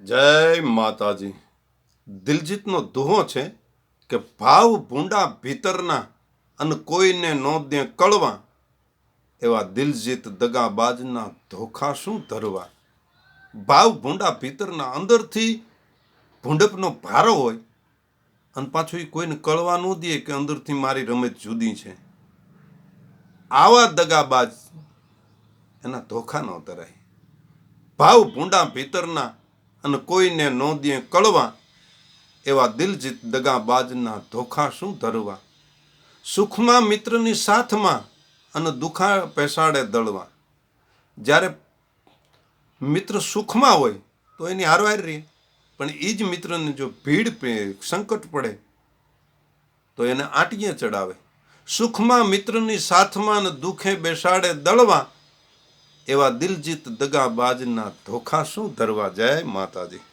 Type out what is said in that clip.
જય માતાજી. દિલજીતનો દુહો છે કે ભાવ ભૂંડા ભીતરના અને કોઈને નો દે કળવા, એવા દિલજીત દગાબાજના ધોખા શું ધરવા? ભાવ ભૂંડા ભીતરના અંદરથી ભૂંડપનો ભારો હોય અને પાછું એ કોઈને કળવા ન દે કે અંદરથી મારી રમત જુદી છે. આવા દગાબાજ એના ધોખા ન ધરાય. ભાવ ભૂંડા ભીતરના અને કોઈને ન દે કળવા, એવા દિલજીત દગાબાજના ધોખા શું ધરવા? સુખમાં મિત્રની સાથમાં અને દુખા પેસાડે દળવા. જ્યારે મિત્ર સુખમાં હોય, તો એની હારવાર રહે પણ એ જ મિત્રને જો ભીડ સંકટ પડે, તો એને આંટીએ ચડાવે સુખમાં મિત્રની સાથમાં અને દુઃખે બેસાડે દળવા એવા દિલજીત દગાબાજના ધોખા શું ધરવા જાય માતાજી?